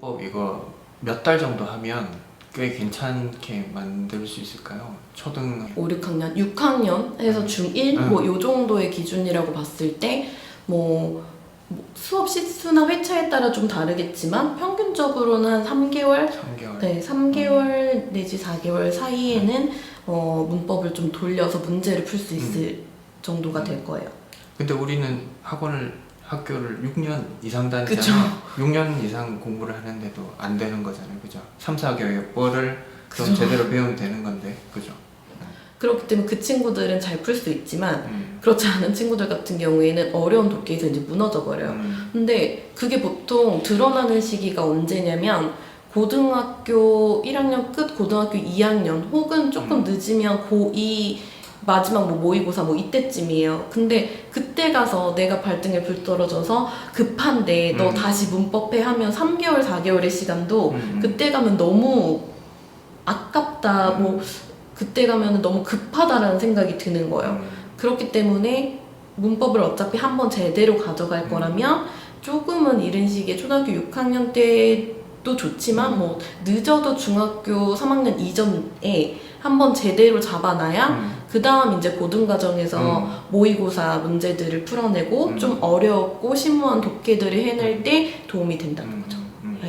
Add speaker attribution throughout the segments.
Speaker 1: 문법 이거 몇 달 정도 하면 꽤 괜찮게 만들 수 있을까요? 초등
Speaker 2: 5, 6학년, 6학년 해서 중1
Speaker 1: 음.
Speaker 2: 뭐요 정도의 기준이라고 봤을 때뭐 뭐 수업 시수나 회차에 따라 좀 다르겠지만 평균적으로는 한 3개월
Speaker 1: 3개월.
Speaker 2: 네, 3개월 내지 4개월 사이에는 어, 문법을 좀 돌려서 문제를 풀 수 있을 정도가 될 거예요.
Speaker 1: 근데 우리는 학원을 학교를 6년 이상. 다니잖아요. 6년 이상 공부를 하는데도 안 되는 거잖아요. 그죠? 3, 4개월을 좀
Speaker 2: 그죠.
Speaker 1: 제대로 배우면 되는 건데. 그죠?
Speaker 2: 그렇기 때문에 그 친구들은 잘 풀 수 있지만
Speaker 1: 음.
Speaker 2: 그렇지 않은 친구들 같은 경우에는 어려운 독해에서 이제 무너져 버려요.
Speaker 1: 음.
Speaker 2: 근데 그게 보통 드러나는 시기가 언제냐면 고등학교 1학년 끝 고등학교 2학년 혹은 조금
Speaker 1: 음.
Speaker 2: 늦으면 고2 마지막 뭐 모의고사 뭐 이때쯤이에요. 근데 그때 가서 내가 발등에 불 떨어져서 급한데 너
Speaker 1: 음.
Speaker 2: 다시 문법해 하면 3개월 4개월의 시간도
Speaker 1: 음.
Speaker 2: 그때 가면 너무 아깝다 뭐 그때 가면 너무 급하다라는 생각이 드는 거예요.
Speaker 1: 음.
Speaker 2: 그렇기 때문에 문법을 어차피 한번 제대로 가져갈
Speaker 1: 음.
Speaker 2: 거라면 조금은 이른 시기에 초등학교 6학년 때도 좋지만 뭐 늦어도 중학교 3학년 이전에 한번 제대로 잡아놔야
Speaker 1: 음.
Speaker 2: 그 다음 이제 고등과정에서
Speaker 1: 음.
Speaker 2: 모의고사 문제들을 풀어내고
Speaker 1: 음.
Speaker 2: 좀 어렵고 심오한 독해들을 해낼 때 도움이 된다는
Speaker 1: 음.
Speaker 2: 거죠.
Speaker 1: 음.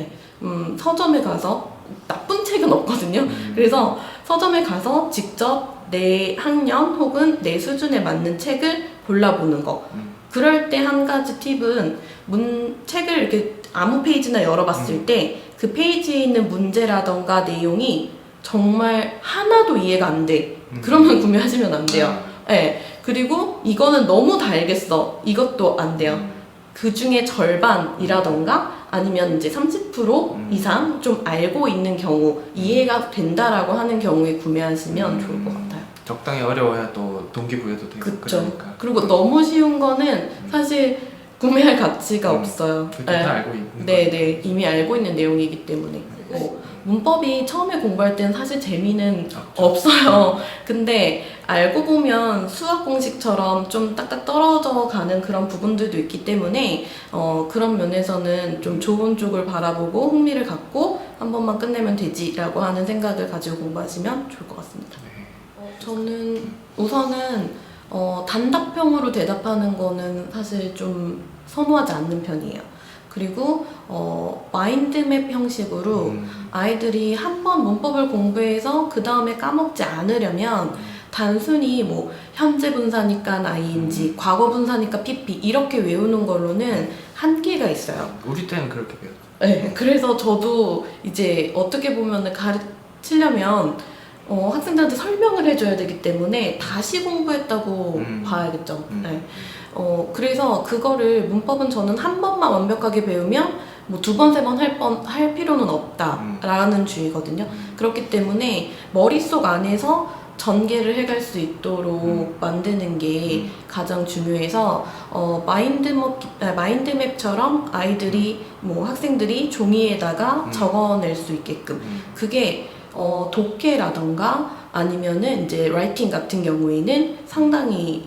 Speaker 2: 음, 서점에 가서 나쁜 책은 없거든요.
Speaker 1: 음.
Speaker 2: 그래서 서점에 가서 직접 내 학년 혹은 내 수준에 맞는 책을 골라보는 거.
Speaker 1: 음.
Speaker 2: 그럴 때 한 가지 팁은 문 책을 이렇게 아무 페이지나 열어봤을
Speaker 1: 음.
Speaker 2: 때그 페이지에 있는 문제라던가 내용이 정말 하나도 이해가 안 돼.
Speaker 1: 음.
Speaker 2: 그러면 구매하시면 안 돼요.
Speaker 1: 아.
Speaker 2: 네. 그리고 이거는 너무 다 알겠어. 이것도 안 돼요.
Speaker 1: 음.
Speaker 2: 그 중에 절반이라던가 아니면 이제 30%
Speaker 1: 음.
Speaker 2: 이상 좀 알고 있는 경우 이해가 된다라고 하는 경우에 구매하시면
Speaker 1: 음.
Speaker 2: 좋을 것 같아요.
Speaker 1: 적당히 어려워야 또 동기부여도 되고
Speaker 2: 그쵸.
Speaker 1: 그러니까.
Speaker 2: 그리고 너무 쉬운 거는 사실 구매할 가치가
Speaker 1: 음.
Speaker 2: 없어요.
Speaker 1: 그다 알고 있는
Speaker 2: 네,
Speaker 1: 거.
Speaker 2: 네, 이미 알고 있는 내용이기 때문에. 그리고 문법이 처음에 공부할 때는 사실 재미는 없어요. 근데 알고 보면 수학 공식처럼 좀 딱딱 떨어져 가는 그런 부분들도 있기 때문에 어, 그런 면에서는 좀 좋은 쪽을 바라보고 흥미를 갖고 한 번만 끝내면 되지라고 하는 생각을 가지고 공부하시면 좋을 것 같습니다.
Speaker 1: 네.
Speaker 2: 어, 저는 우선은 어, 단답형으로 대답하는 거는 사실 좀 선호하지 않는 편이에요. 그리고 어, 마인드맵 형식으로
Speaker 1: 음.
Speaker 2: 아이들이 한 번 문법을 공부해서 그 다음에 까먹지 않으려면 단순히 뭐 현재 분사니까 ing, 과거 분사니까 pp 이렇게 외우는 걸로는 한계가 있어요.
Speaker 1: 우리 때는 그렇게 배웠죠.
Speaker 2: 네, 그래서 저도 이제 어떻게 보면 가르치려면 어, 학생들한테 설명을 해줘야 되기 때문에 다시 공부했다고
Speaker 1: 음.
Speaker 2: 봐야겠죠.
Speaker 1: 음.
Speaker 2: 네. 어, 그래서 그거를 문법은 저는 한 번만 완벽하게 배우면 뭐 두 번, 세 번 할 번, 할 필요는 없다라는 주의거든요.
Speaker 1: 음.
Speaker 2: 그렇기 때문에 머릿속 안에서 전개를 해갈 수 있도록
Speaker 1: 음.
Speaker 2: 만드는 게
Speaker 1: 음.
Speaker 2: 가장 중요해서 어, 마인드맵, 아, 마인드맵처럼 아이들이 뭐 학생들이 종이에다가
Speaker 1: 음.
Speaker 2: 적어낼 수 있게끔
Speaker 1: 음.
Speaker 2: 그게 어, 독해라던가 아니면은 이제 라이팅 같은 경우에는 상당히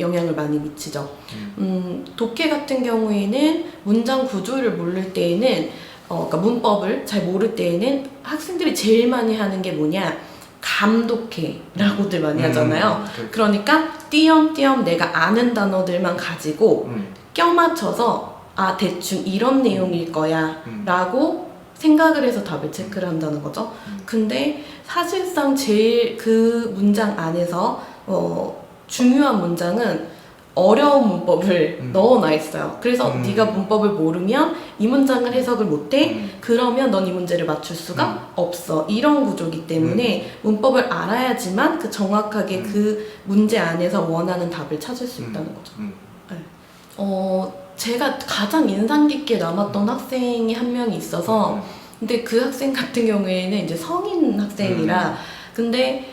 Speaker 2: 영향을 많이 미치죠.
Speaker 1: 음.
Speaker 2: 음, 독해 같은 경우에는 문장 구조를 모를 때에는 어, 그러니까 문법을 잘 모를 때에는 학생들이 제일 많이 하는 게 뭐냐 감독해라고들 많이 하잖아요.
Speaker 1: 음. 그-
Speaker 2: 그러니까 띄엄띄엄 내가 아는 단어들만 가지고
Speaker 1: 음.
Speaker 2: 껴맞춰서 아 대충 이런 내용일 거야
Speaker 1: 음.
Speaker 2: 라고 생각을 해서 답을 체크를 한다는 거죠.
Speaker 1: 음.
Speaker 2: 근데 사실상 제일 그 문장 안에서 어, 중요한 문장은 어려운 문법을
Speaker 1: 음.
Speaker 2: 넣어놔 있어요. 그래서
Speaker 1: 음.
Speaker 2: 네가 문법을 모르면 이 문장을 해석을 못해.
Speaker 1: 음.
Speaker 2: 그러면 넌 이 문제를 맞출 수가 없어. 이런 구조기 때문에 문법을 알아야지만 그 정확하게
Speaker 1: 음.
Speaker 2: 그 문제 안에서 원하는 답을 찾을 수
Speaker 1: 음.
Speaker 2: 있다는 거죠.
Speaker 1: 음.
Speaker 2: 어, 제가 가장 인상 깊게 남았던 학생이 한 명이 있어서 근데 그 학생 같은 경우에는 이제 성인 학생이라
Speaker 1: 음.
Speaker 2: 근데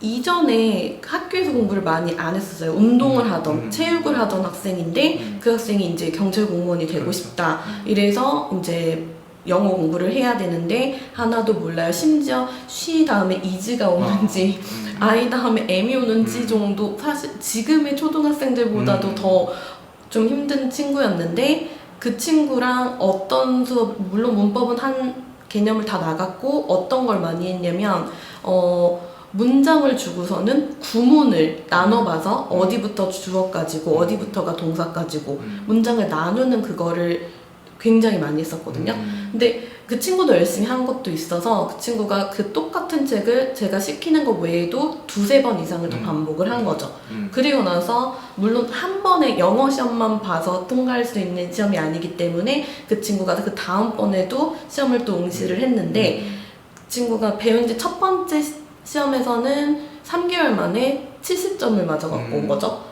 Speaker 2: 이전에 학교에서 공부를 많이 안 했었어요. 운동을
Speaker 1: 음.
Speaker 2: 하던
Speaker 1: 음.
Speaker 2: 체육을 하던 학생인데
Speaker 1: 음.
Speaker 2: 그 학생이 이제 경찰 공무원이 되고
Speaker 1: 그렇죠.
Speaker 2: 싶다.
Speaker 1: 음.
Speaker 2: 이래서 이제 영어 공부를 해야 되는데 하나도 몰라요. 심지어 쉬 다음에 이즈가 오는지
Speaker 1: 음.
Speaker 2: 아이 다음에 M이 오는지
Speaker 1: 음.
Speaker 2: 정도 사실 지금의 초등학생들보다도
Speaker 1: 음.
Speaker 2: 더 좀 힘든 친구였는데 그 친구랑 어떤 수업 물론 문법은 한 개념을 다 나갔고 어떤 걸 많이 했냐면 어 문장을 주고서는 구문을 나눠봐서 어디부터 주어 가지고 어디부터가 동사 가지고
Speaker 1: 음.
Speaker 2: 문장을 나누는 그거를 굉장히 많이 했었거든요.
Speaker 1: 음.
Speaker 2: 근데 그 친구도 열심히 한 것도 있어서 그 친구가 그 똑같은 책을 제가 시키는 것 외에도 두세 번 이상을 더
Speaker 1: 음.
Speaker 2: 반복을 한 거죠.
Speaker 1: 음.
Speaker 2: 그리고 나서 물론 한 번에 영어 시험만 봐서 통과할 수 있는 시험이 아니기 때문에 그 친구가 그 다음번에도 시험을 또 응시를 했는데
Speaker 1: 음.
Speaker 2: 그 친구가 배운 지 첫 번째 시- 시험에서는 3개월 만에 70점을 맞아갖고 온
Speaker 1: 음.
Speaker 2: 거죠.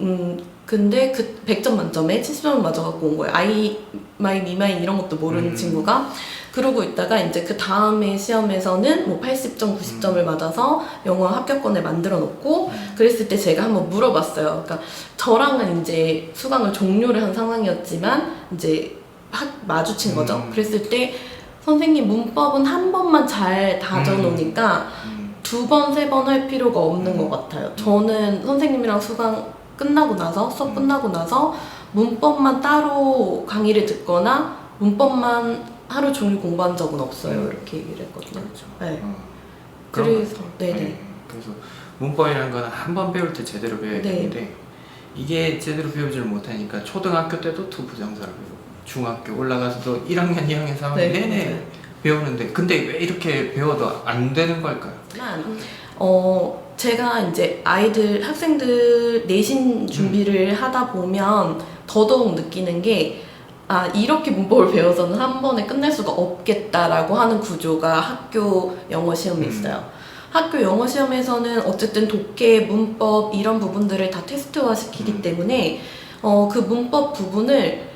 Speaker 2: 음, 근데 그 100점 만점에 70점을 맞아갖고 온 거예요. 아이, 마이, 미마인 이런 것도 모르는
Speaker 1: 음.
Speaker 2: 친구가. 그러고 있다가 이제 그 다음에 시험에서는 뭐 80점, 90점을 맞아서 영어 합격권을 만들어 놓고
Speaker 1: 음.
Speaker 2: 그랬을 때 제가 한번 물어봤어요. 그러니까 저랑은 이제 수강을 종료를 한 상황이었지만 이제 학- 마주친 거죠.
Speaker 1: 음.
Speaker 2: 그랬을 때 선생님 문법은 한 번만 잘 다져 놓으니까
Speaker 1: 음.
Speaker 2: 두 번, 세 번 할 필요가 없는
Speaker 1: 음.
Speaker 2: 것 같아요. 저는 선생님이랑 수강 끝나고 나서 수업
Speaker 1: 음.
Speaker 2: 끝나고 나서 문법만 따로 강의를 듣거나 문법만 하루 종일 공부한 적은 없어요.
Speaker 1: 음.
Speaker 2: 이렇게 얘기를 했거든요.
Speaker 1: 그렇죠.
Speaker 2: 네.
Speaker 1: 어. 그런
Speaker 2: 그래서
Speaker 1: 것 같아요.
Speaker 2: 네네.
Speaker 1: 네. 그래서 문법이라는 건 한 번 배울 때 제대로 배워야
Speaker 2: 네.
Speaker 1: 되는데 이게 제대로 배우지를 못하니까 초등학교 때도 투 부정사를 배우고 중학교 올라가서도 1학년, 2학년, 3학년
Speaker 2: 네,
Speaker 1: 내내
Speaker 2: 맞아요.
Speaker 1: 배우는데 근데 왜 이렇게 배워도 안 되는 걸까요?
Speaker 2: 하지만 어 제가 이제 아이들 학생들 내신 준비를 하다 보면 더더욱 느끼는 게 아, 이렇게 문법을 배워서는 한 번에 끝낼 수가 없겠다라고 하는 구조가 학교 영어 시험에
Speaker 1: 음.
Speaker 2: 있어요. 학교 영어 시험에서는 어쨌든 독해, 문법 이런 부분들을 다 테스트화 시키기
Speaker 1: 음.
Speaker 2: 때문에 어, 그 문법 부분을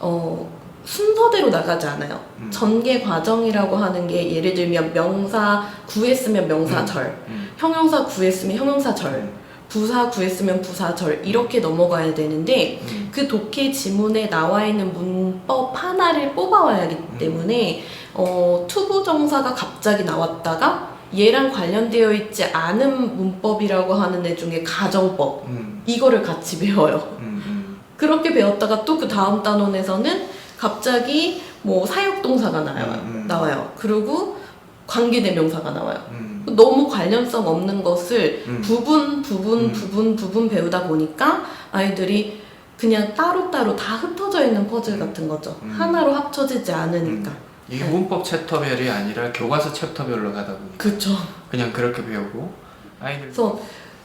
Speaker 2: 어, 순서대로 나가지 않아요.
Speaker 1: 음.
Speaker 2: 전개 과정이라고 하는 게 예를 들면 명사 구했으면 명사절,
Speaker 1: 음.
Speaker 2: 형용사 구했으면 형용사절,
Speaker 1: 음.
Speaker 2: 부사 구했으면 부사절 이렇게 넘어가야 되는데
Speaker 1: 음.
Speaker 2: 그 독해 지문에 나와 있는 문법 하나를 뽑아와야 하기 때문에 어, 투부 정사가 갑자기 나왔다가 얘랑 관련되어 있지 않은 문법이라고 하는 애 중에 가정법
Speaker 1: 음.
Speaker 2: 이거를 같이 배워요.
Speaker 1: 음. 음.
Speaker 2: 그렇게 배웠다가 또 그 다음 단원에서는 갑자기 뭐 사역동사가 나와요.
Speaker 1: 음, 음.
Speaker 2: 나와요. 그리고 관계대명사가 나와요.
Speaker 1: 음.
Speaker 2: 너무 관련성 없는 것을
Speaker 1: 음.
Speaker 2: 부분 부분
Speaker 1: 음.
Speaker 2: 부분 부분 배우다 보니까 아이들이 그냥 따로따로 다 흩어져 있는 퍼즐 같은 거죠.
Speaker 1: 음.
Speaker 2: 하나로 합쳐지지 않으니까.
Speaker 1: 이게
Speaker 2: 네.
Speaker 1: 문법 챕터별이 아니라 교과서 챕터별로 가다 보니까
Speaker 2: 그렇죠.
Speaker 1: 그냥 그렇게 배우고 아이들
Speaker 2: 그래서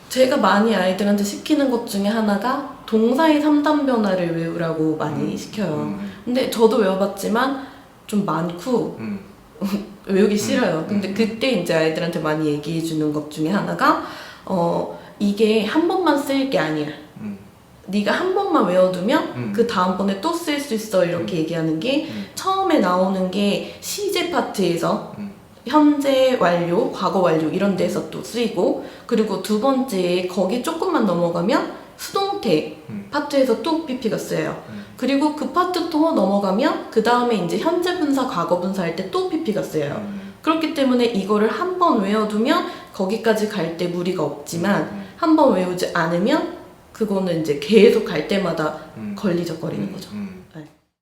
Speaker 2: 제가 많이 아이들한테 시키는 것 중에 하나가 동사의 3단 변화를 외우라고 많이
Speaker 1: 음.
Speaker 2: 시켜요.
Speaker 1: 음.
Speaker 2: 근데 저도 외워봤지만 좀 많고
Speaker 1: 음.
Speaker 2: 외우기 싫어요.
Speaker 1: 음,
Speaker 2: 근데
Speaker 1: 음.
Speaker 2: 그때 이제 아이들한테 많이 얘기해 주는 것 중에 하나가 어 이게 한 번만 쓸 게 아니야.
Speaker 1: 음.
Speaker 2: 네가 한 번만 외워두면
Speaker 1: 음.
Speaker 2: 그 다음번에 또 쓸 수 있어 이렇게 얘기하는 게
Speaker 1: 음.
Speaker 2: 처음에 나오는 게 시제 파트에서
Speaker 1: 음.
Speaker 2: 현재 완료, 과거 완료 이런 데서 또 쓰이고 그리고 두 번째 거기 조금만 넘어가면 수동태
Speaker 1: 음.
Speaker 2: 파트에서 또 PP가 쓰여요.
Speaker 1: 음.
Speaker 2: 그리고 그 파트 또 넘어가면 그 다음에 이제 현재 분사, 과거 분사 할 때또 PP가 쓰여요.
Speaker 1: 음.
Speaker 2: 그렇기 때문에 이거를 한 번 외워두면 거기까지 갈 때 무리가 없지만
Speaker 1: 음.
Speaker 2: 한번 외우지 않으면 그거는 이제 계속 갈 때마다
Speaker 1: 음.
Speaker 2: 걸리적거리는
Speaker 1: 음.
Speaker 2: 거죠.
Speaker 1: 음.